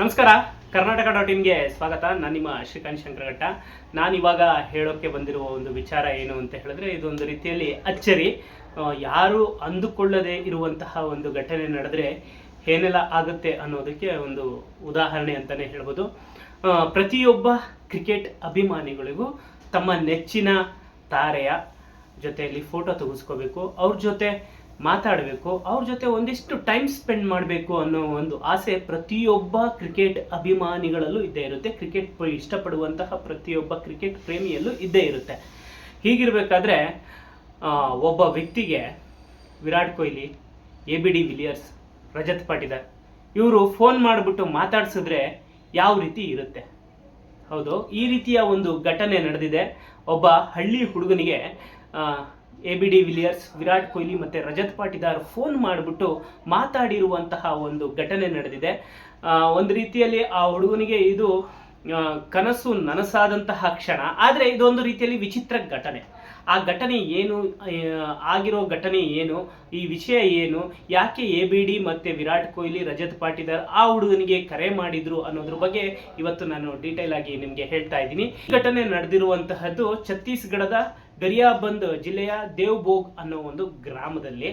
ನಮಸ್ಕಾರ. ಕರ್ನಾಟಕ ಡಾಟ್ ಇನ್ಗೆ ಸ್ವಾಗತ. ನಾನು ನಿಮ್ಮ ಶ್ರೀಕಾಂತ್ ಶಂಕರಘಟ್ಟ. ನಾನು ಇವಾಗ ಹೇಳೋಕ್ಕೆ ಬಂದಿರುವ ಒಂದು ವಿಚಾರ ಏನು ಅಂತ ಹೇಳಿದ್ರೆ, ಇದೊಂದು ರೀತಿಯಲ್ಲಿ ಅಚ್ಚರಿ. ಯಾರು ಅಂದುಕೊಳ್ಳದೆ ಇರುವಂತಹ ಒಂದು ಘಟನೆ ನಡೆದ್ರೆ ಏನೆಲ್ಲ ಆಗುತ್ತೆ ಅನ್ನೋದಕ್ಕೆ ಒಂದು ಉದಾಹರಣೆ ಅಂತಲೇ ಹೇಳ್ಬೋದು. ಪ್ರತಿಯೊಬ್ಬ ಕ್ರಿಕೆಟ್ ಅಭಿಮಾನಿಗಳಿಗೂ ತಮ್ಮ ನೆಚ್ಚಿನ ತಾರೆಯ ಜೊತೆಯಲ್ಲಿ ಫೋಟೋ ತೆಗೆಸ್ಕೋಬೇಕು. ಅವ್ರ ಜೊತೆ ಮಾತಾಡಬೇಕು, ಅವ್ರ ಜೊತೆ ಒಂದಿಷ್ಟು ಟೈಮ್ ಸ್ಪೆಂಡ್ ಮಾಡಬೇಕು ಅನ್ನೋ ಒಂದು ಆಸೆ ಪ್ರತಿಯೊಬ್ಬ ಕ್ರಿಕೆಟ್ ಅಭಿಮಾನಿಗಳಲ್ಲೂ ಇದ್ದೇ ಇರುತ್ತೆ. ಕ್ರಿಕೆಟ್ ಇಷ್ಟಪಡುವಂತಹ ಪ್ರತಿಯೊಬ್ಬ ಕ್ರಿಕೆಟ್ ಪ್ರೇಮಿಯಲ್ಲೂ ಇದ್ದೇ ಇರುತ್ತೆ. ಹೀಗಿರಬೇಕಾದ್ರೆ ಒಬ್ಬ ವ್ಯಕ್ತಿಗೆ Virat Kohli A B de Villiers Rajat Patidar ಇವರು ಫೋನ್ ಮಾಡಿಬಿಟ್ಟು ಮಾತಾಡಿಸಿದ್ರೆ ಯಾವ ರೀತಿ ಇರುತ್ತೆ? ಹೌದು, ಈ ರೀತಿಯ ಒಂದು ಘಟನೆ ನಡೆದಿದೆ. ಒಬ್ಬ ಹಳ್ಳಿ ಹುಡುಗನಿಗೆ A B de Villiers Virat Kohli ಮತ್ತು ರಜತ್ ಪಾಟಿದಾರ್ ಫೋನ್ ಮಾಡಿಬಿಟ್ಟು ಮಾತಾಡಿರುವಂತಹ ಒಂದು ಘಟನೆ ನಡೆದಿದೆ. ಒಂದು ರೀತಿಯಲ್ಲಿ ಆ ಹುಡುಗನಿಗೆ ಇದು ಕನಸು ನನಸಾದಂತಹ ಕ್ಷಣ. ಆದರೆ ಇದೊಂದು ರೀತಿಯಲ್ಲಿ ವಿಚಿತ್ರ ಘಟನೆ. ಆ ಘಟನೆ ಏನು ಆಗಿರೋ ಘಟನೆ ಏನು, ಈ ವಿಷಯ ಏನು, ಯಾಕೆ ಎ ಬಿ ಡಿ ಮತ್ತು ವಿರಾಟ್ ಕೊಹ್ಲಿ, ರಜತ್ ಪಾಟಿದಾರ್ ಆ ಹುಡುಗನಿಗೆ ಕರೆ ಮಾಡಿದ್ರು ಅನ್ನೋದ್ರ ಬಗ್ಗೆ ಇವತ್ತು ನಾನು ಡೀಟೇಲ್ ಆಗಿ ನಿಮಗೆ ಹೇಳ್ತಾ ಇದ್ದೀನಿ. ಈ ಘಟನೆ ನಡೆದಿರುವಂತಹದ್ದು ಛತ್ತೀಸ್ಗಢದ ಗರಿಯಾಬಂದ್ ಜಿಲ್ಲೆಯ ದೇವ್ಭೋಗ್ ಅನ್ನೋ ಒಂದು ಗ್ರಾಮದಲ್ಲಿ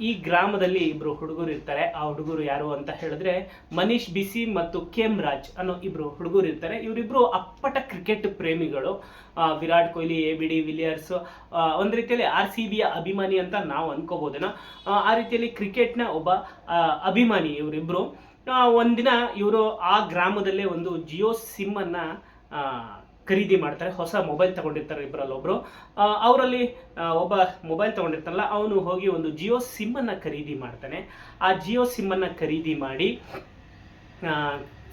ಈ ಗ್ರಾಮದಲ್ಲಿ ಇಬ್ರು ಹುಡುಗರು ಇರ್ತಾರೆ. ಆ ಹುಡುಗರು ಯಾರು ಅಂತ ಹೇಳಿದ್ರೆ ಮನೀಶ್ ಬಿಸಿ ಮತ್ತು ಕೇಮ್ ರಾಜ್ ಅನ್ನೋ ಇಬ್ರು ಹುಡುಗರು ಇರ್ತಾರೆ. ಇವರಿಬ್ರು ಅಪ್ಪಟ ಕ್ರಿಕೆಟ್ ಪ್ರೇಮಿಗಳು. Virat Kohli A B de Villiers ಒಂದು ರೀತಿಯಲ್ಲಿ ಆರ್ ಸಿ ಬಿಯ ಅಭಿಮಾನಿ ಅಂತ ನಾವು ಅನ್ಕೋಬೋದೇನೋ. ಆ, ರೀತಿಯಲ್ಲಿ ಕ್ರಿಕೆಟ್ನ ಒಬ್ಬ ಅಭಿಮಾನಿ ಇವರಿಬ್ರು. ಒಂದಿನ ಇವರು ಆ ಗ್ರಾಮದಲ್ಲೇ ಒಂದು ಜಿಯೋ ಸಿಮ್ ಅನ್ನ ಆ, ಖರೀದಿ ಮಾಡ್ತಾರೆ, ಹೊಸ ಮೊಬೈಲ್ ತಗೊಂಡಿರ್ತಾರೆ ಇಬ್ಬರಲ್ಲಿ ಒಬ್ರು. ಅವರಲ್ಲಿ ಒಬ್ಬ ಮೊಬೈಲ್ ತಗೊಂಡಿರ್ತಾನಲ್ಲ, ಅವನು ಹೋಗಿ ಒಂದು ಜಿಯೋ ಸಿಮ್ ಅನ್ನ ಖರೀದಿ ಮಾಡ್ತಾನೆ. ಆ ಜಿಯೋ ಸಿಮ್ ಅನ್ನ ಖರೀದಿ ಮಾಡಿ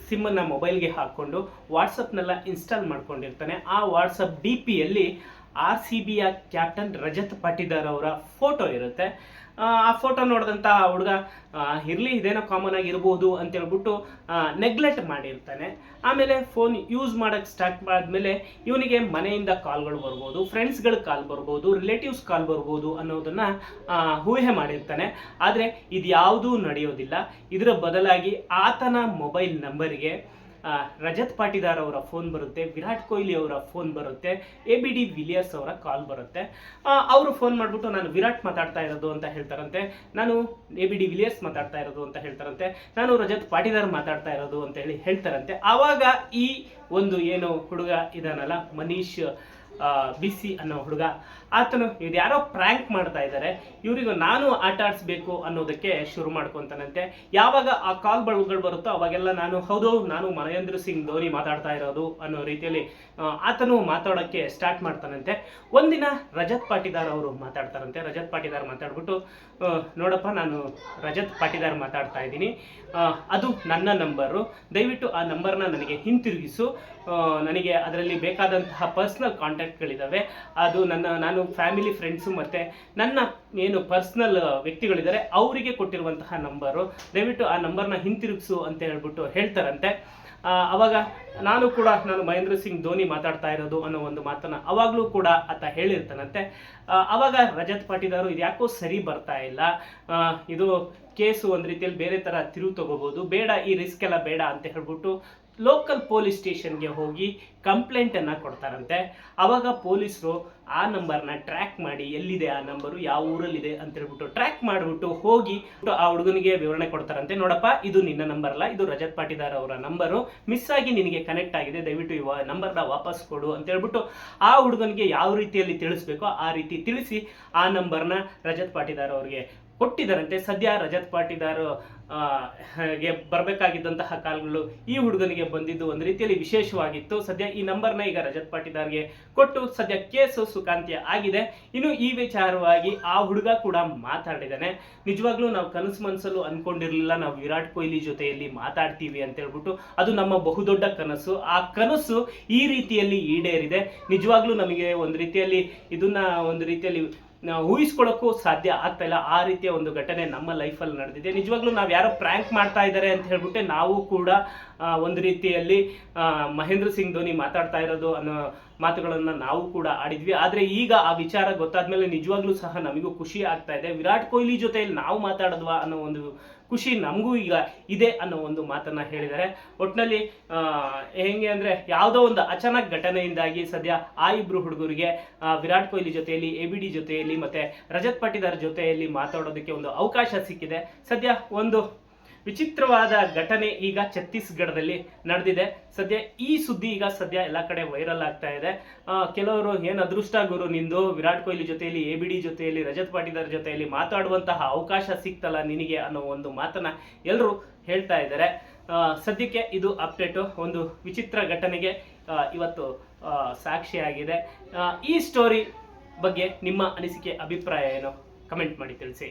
ಸಿಮ್ಮನ್ನು ಮೊಬೈಲ್ಗೆ ಹಾಕ್ಕೊಂಡು ವಾಟ್ಸಪ್ನೆಲ್ಲ ಇನ್ಸ್ಟಾಲ್ ಮಾಡ್ಕೊಂಡಿರ್ತಾನೆ. ಆ ವಾಟ್ಸಪ್ ಡಿ ಪಿಯಲ್ಲಿ ಆರ್ ಸಿ ಬಿಯ ಕ್ಯಾಪ್ಟನ್ ರಜತ್ ಪಾಟಿದಾರ್ ಅವರ ಫೋಟೋ ಇರುತ್ತೆ. ಆ, ಫೋಟೋ ನೋಡಿದಂಥ ಹುಡುಗ ಇರಲಿ ಇದೇನೋ ಕಾಮನ್ ಆಗಿರ್ಬೋದು ಅಂತೇಳ್ಬಿಟ್ಟು ನೆಗ್ಲೆಕ್ಟ್ ಮಾಡಿರ್ತಾನೆ. ಆಮೇಲೆ ಫೋನ್ ಯೂಸ್ ಮಾಡೋಕ್ಕೆ ಸ್ಟಾರ್ಟ್ ಮಾಡಿದ್ಮೇಲೆ ಇವನಿಗೆ ಮನೆಯಿಂದ ಕಾಲ್ಗಳು ಬರ್ಬೋದು ಫ್ರೆಂಡ್ಸ್ಗಳ ಕಾಲ್ ಬರ್ಬೋದು ರಿಲೇಟಿವ್ಸ್ ಕಾಲ್ ಬರ್ಬೋದು ಅನ್ನೋದನ್ನು ಊಹೆ ಮಾಡಿರ್ತಾನೆ. ಆದರೆ ಇದು ಯಾವುದೂ ನಡೆಯೋದಿಲ್ಲ. ಇದರ ಬದಲಾಗಿ ಆತನ ಮೊಬೈಲ್ ನಂಬರಿಗೆ ರಜತ್ ಪಾಟಿದಾರ್ ಅವರ ಫೋನ್ ಬರುತ್ತೆ, ವಿರಾಟ್ ಕೊಹ್ಲಿ ಅವರ ಫೋನ್ ಬರುತ್ತೆ ಎ ಬಿ ಡಿ ವಿಲಿಯರ್ಸ್ ಅವರ ಕಾಲ್ ಬರುತ್ತೆ. ಅವರು ಫೋನ್ ಮಾಡಿಬಿಟ್ಟು ನಾನು ವಿರಾಟ್ ಮಾತಾಡ್ತಾ ಇರೋದು ಅಂತ ಹೇಳ್ತಾರಂತೆ. ನಾನು ಎ ಬಿ ಡಿ ವಿಲಿಯರ್ಸ್ ಮಾತಾಡ್ತಾ ಇರೋದು ಅಂತ ಹೇಳ್ತಾರಂತೆ. ನಾನು ರಜತ್ ಪಾಟಿದಾರ್ ಮಾತಾಡ್ತಾ ಇರೋದು ಅಂತ ಹೇಳಿ ಹೇಳ್ತಾರಂತೆ. ಆವಾಗ ಈ ಒಂದು ಏನು ಹುಡುಗ ಇದಾನಲ್ಲ, ಮನೀಶ್ ಬಿಸಿ ಅನ್ನೋ ಹುಡುಗ. ಆತನು ಇದು ಯಾರೋ ಪ್ರ್ಯಾಂಕ್ ಮಾಡ್ತಾ ಇದ್ದಾರೆ ಇವರಿಗೂ ನಾನು ಆಟ ಆಡಿಸ್ಬೇಕು ಅನ್ನೋದಕ್ಕೆ ಶುರು ಮಾಡ್ಕೊತಾನಂತೆ. ಯಾವಾಗ ಆ ಕಾಲ್ ಬಳಗಳು ಬರುತ್ತೋ ಅವಾಗೆಲ್ಲ ನಾನು, ಹೌದು, ನಾನು ಮನೇಂದ್ರ ಸಿಂಗ್ ಧೋನಿ ಮಾತಾಡ್ತಾ ಇರೋದು ಅನ್ನೋ ರೀತಿಯಲ್ಲಿ ಆತನು ಮಾತಾಡೋಕ್ಕೆ ಸ್ಟಾರ್ಟ್ ಮಾಡ್ತಾನಂತೆ. ಒಂದಿನ ರಜತ್ ಪಾಟಿದಾರ್ ಅವರು ಮಾತಾಡ್ತಾರಂತೆ. ರಜತ್ ಪಾಟಿದಾರ್ ಮಾತಾಡ್ಬಿಟ್ಟು ನೋಡಪ್ಪ, ನಾನು ರಜತ್ ಪಾಟಿದಾರ್ ಮಾತಾಡ್ತಾ ಇದ್ದೀನಿ. ಅದು ನನ್ನ ನಂಬರು. ದಯವಿಟ್ಟು ಆ ನಂಬರ್ನ ನನಗೆ ಹಿಂತಿರುಗಿಸು. ನನಗೆ ಅದರಲ್ಲಿ ಬೇಕಾದಂತಹ ಪರ್ಸ್ನಲ್ ಕಾಂಟ್ಯಾಕ್ಟ್ಗಳಿದ್ದಾವೆ ಅದು ನನ್ನ, ನಾನು ಫ್ಯಾಮಿಲಿ ಫ್ರೆಂಡ್ಸು ಮತ್ತು ನನ್ನ ಏನು ಪರ್ಸ್ನಲ್ ವ್ಯಕ್ತಿಗಳಿದ್ದಾರೆ ಅವರಿಗೆ ಕೊಟ್ಟಿರುವಂತಹ ನಂಬರು ದಯವಿಟ್ಟು ಆ ನಂಬರ್ನ ಹಿಂತಿರುಗಿಸು ಅಂತ ಹೇಳ್ಬಿಟ್ಟು ಹೇಳ್ತಾರಂತೆ. ಅವಾಗ ನಾನು ಕೂಡ, ನಾನು ಮಹೇಂದ್ರ ಸಿಂಗ್ ಧೋನಿ ಮಾತಾಡ್ತಾ ಇರೋದು ಅನ್ನೋ ಒಂದು ಮಾತನ್ನು ಅವಾಗಲೂ ಕೂಡ ಆತ ಹೇಳಿರ್ತಾನಂತೆ. ಅವಾಗ ರಜತ್ ಪಾಟಿದಾರು ಇದು ಯಾಕೋ ಸರಿ ಬರ್ತಾ ಇಲ್ಲ. ಇದು ಕೇಸು ಒಂದು ರೀತಿಯಲ್ಲಿ ಬೇರೆ ಥರ ತಿರುವು ತಗೋಬೋದು ಬೇಡ, ಈ ರಿಸ್ಕ್ ಎಲ್ಲ ಬೇಡ ಅಂತ ಹೇಳ್ಬಿಟ್ಟು ಲೋಕಲ್ ಪೊಲೀಸ್ ಸ್ಟೇಷನ್ಗೆ ಹೋಗಿ ಕಂಪ್ಲೇಂಟನ್ನು ಕೊಡ್ತಾರಂತೆ. ಅವಾಗ ಪೊಲೀಸರು ಆ ನಂಬರ್ನ ಟ್ರ್ಯಾಕ್ ಮಾಡಿ ಎಲ್ಲಿದೆ ಆ ನಂಬರು ಯಾವ ಊರಲ್ಲಿದೆ ಅಂತ ಹೇಳ್ಬಿಟ್ಟು ಟ್ರ್ಯಾಕ್ ಮಾಡಿಬಿಟ್ಟು ಹೋಗಿ ಆ ಹುಡುಗನಿಗೆ ವಿವರಣೆ ಕೊಡ್ತಾರಂತೆ. ನೋಡಪ್ಪ, ಇದು ನಿನ್ನ ನಂಬರ್ ಅಲ್ಲ, ಇದು ರಜತ್ ಪಾಟಿದಾರ್ ಅವರ ನಂಬರು ಮಿಸ್ ಆಗಿ ನಿನಗೆ ಕನೆಕ್ಟ್ ಆಗಿದೆ, ದಯವಿಟ್ಟು ಈ ನಂಬರ್ನ ವಾಪಸ್ ಕೊಡು ಅಂತ ಹೇಳ್ಬಿಟ್ಟು ಆ ಹುಡುಗನಿಗೆ ಯಾವ ರೀತಿಯಲ್ಲಿ ತಿಳಿಸ್ಬೇಕೋ ಆ ರೀತಿ ತಿಳಿಸಿ ಆ ನಂಬರ್ನ ರಜತ್ ಪಾಟಿದಾರ್ ಅವರಿಗೆ ಕೊಟ್ಟಿದ್ದಾರಂತೆ. ಸದ್ಯ ರಜತ್ ಪಾಟೀದಾರ್ಗೆ ಬರಬೇಕಾಗಿದ್ದಂತಹ ಕಾಲ್ಗಳು ಈ ಹುಡುಗನಿಗೆ ಬಂದಿದ್ದು ಒಂದು ರೀತಿಯಲ್ಲಿ ವಿಶೇಷವಾಗಿತ್ತು. ಸದ್ಯ ಈ ನಂಬರ್ನ ಈಗ ರಜತ್ ಪಾಟೀದಾರ್ಗೆ ಕೊಟ್ಟು ಸದ್ಯ ಕೇಸು ಸುಖಾಂತ್ಯ ಆಗಿದೆ. ಇನ್ನು ಈ ವಿಚಾರವಾಗಿ ಆ ಹುಡುಗ ಕೂಡ ಮಾತಾಡಿದ್ದಾನೆ ನಿಜವಾಗ್ಲೂ ನಾವು ಕನಸು ಮನಸ್ಸಲ್ಲೂ ಅನ್ಕೊಂಡಿರ್ಲಿಲ್ಲ. ನಾವು ವಿರಾಟ್ ಕೊಹ್ಲಿ ಜೊತೆಯಲ್ಲಿ ಮಾತಾಡ್ತೀವಿ ಅಂತ ಹೇಳ್ಬಿಟ್ಟು ಅದು ನಮ್ಮ ಬಹುದೊಡ್ಡ ಕನಸು. ಆ ಕನಸು ಈ ರೀತಿಯಲ್ಲಿ ಈಡೇರಿದೆ. ನಿಜವಾಗ್ಲೂ ನಮಗೆ ಒಂದು ರೀತಿಯಲ್ಲಿ ಇದನ್ನ ಒಂದು ರೀತಿಯಲ್ಲಿ ಊಹಿಸ್ಕೊಳ್ಳೋಕ್ಕೂ ಸಾಧ್ಯ ಆಗ್ತಾ ಇಲ್ಲ. ಆ ರೀತಿಯ ಒಂದು ಘಟನೆ ನಮ್ಮ ಲೈಫಲ್ಲಿ ನಡೆದಿದೆ. ನಿಜವಾಗ್ಲೂ ನಾವು ಯಾರೋ ಪ್ರ್ಯಾಂಕ್ ಮಾಡ್ತಾ ಇದ್ದಾರೆ ಅಂತ ಹೇಳ್ಬಿಟ್ಟು ನಾವು ಕೂಡ ಒಂದು ರೀತಿಯಲ್ಲಿ ಮಹೇಂದ್ರ ಸಿಂಗ್ ಧೋನಿ ಮಾತಾಡ್ತಾ ಇರೋದು ಅನ್ನೋ ಮಾತುಗಳನ್ನು ನಾವು ಕೂಡ ಆಡಿದ್ವಿ. ಆದರೆ ಈಗ ಆ ವಿಚಾರ ಗೊತ್ತಾದ್ಮೇಲೆ ನಿಜವಾಗ್ಲೂ ಸಹ ನಮಗೂ ಖುಷಿ ಆಗ್ತಾ ಇದೆ. ವಿರಾಟ್ ಕೊಹ್ಲಿ ಜೊತೆಯಲ್ಲಿ ನಾವು ಮಾತಾಡಿದ್ವಾ ಅನ್ನೋ ಒಂದು ಖುಷಿ ನಮಗೂ ಈಗ ಇದೆ ಅನ್ನೋ ಒಂದು ಮಾತನ್ನ ಹೇಳಿದ್ದಾರೆ. ಒಟ್ಟಿನಲ್ಲಿ ಹೇಗೆ ಅಂದ್ರೆ ಯಾವುದೋ ಒಂದು ಅಚಾನಕ್ ಘಟನೆಯಿಂದಾಗಿ ಸದ್ಯ ಆ ಇಬ್ರು ಹುಡುಗರಿಗೆ ವಿರಾಟ್ ಕೊಹ್ಲಿ ಜೊತೆಯಲ್ಲಿ, ಎ ಬಿ ಡಿ ಜೊತೆಯಲ್ಲಿ ಮತ್ತೆ ರಜತ್ ಪಾಟೀದಾರ್ ಜೊತೆಯಲ್ಲಿ ಮಾತಾಡೋದಕ್ಕೆ ಒಂದು ಅವಕಾಶ ಸಿಕ್ಕಿದೆ. ಸದ್ಯ ಒಂದು ವಿಚಿತ್ರವಾದ ಘಟನೆ ಈಗ ಛತ್ತೀಸ್ಗಢದಲ್ಲಿ ನಡೆದಿದೆ. ಸದ್ಯ ಈ ಸುದ್ದಿ ಈಗ ಸದ್ಯ ಎಲ್ಲ ಕಡೆ ವೈರಲ್ ಆಗ್ತಾ ಇದೆ. ಕೆಲವರು ಏನು ಅದೃಷ್ಟ ಗುರು, ನಿಂದು ವಿರಾಟ್ ಕೊಹ್ಲಿ ಜೊತೆಯಲ್ಲಿ ಎ ಬಿ ಡಿ ಜೊತೆಯಲ್ಲಿ, ರಜತ್ ಪಾಟೀದಾರ್ ಜೊತೆಯಲ್ಲಿ ಮಾತಾಡುವಂತಹ ಅವಕಾಶ ಸಿಕ್ತಲ್ಲ ನಿನಗೆ ಅನ್ನೋ ಒಂದು ಮಾತನ್ನ ಎಲ್ಲರೂ ಹೇಳ್ತಾ ಇದ್ದಾರೆ. ಸದ್ಯಕ್ಕೆ ಇದು ಅಪ್ಡೇಟು. ಒಂದು ವಿಚಿತ್ರ ಘಟನೆಗೆ ಇವತ್ತು ಸಾಕ್ಷಿಯಾಗಿದೆ. ಈ ಸ್ಟೋರಿ ಬಗ್ಗೆ ನಿಮ್ಮ ಅನಿಸಿಕೆ, ಅಭಿಪ್ರಾಯ ಏನು? ಕಮೆಂಟ್ ಮಾಡಿ ತಿಳಿಸಿ.